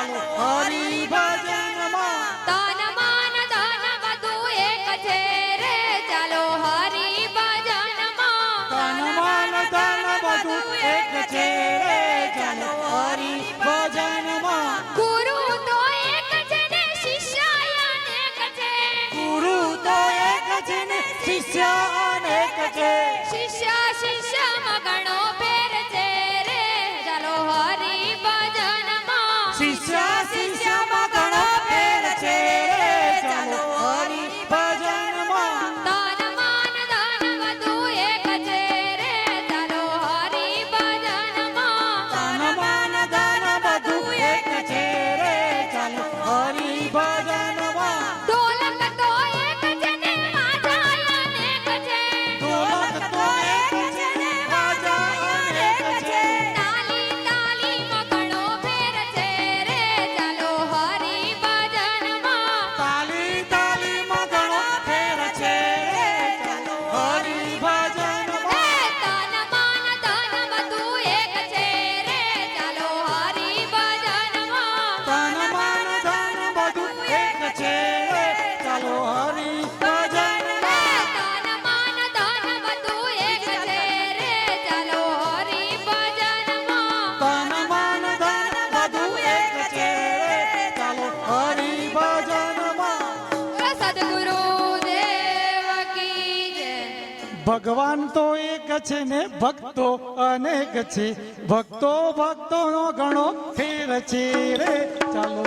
ভালো ભગવાન તો એક છે ને ભક્તો અનેક છે. ભક્તો ભક્તો નો ઘણો ફેર છે. રે, ચાલો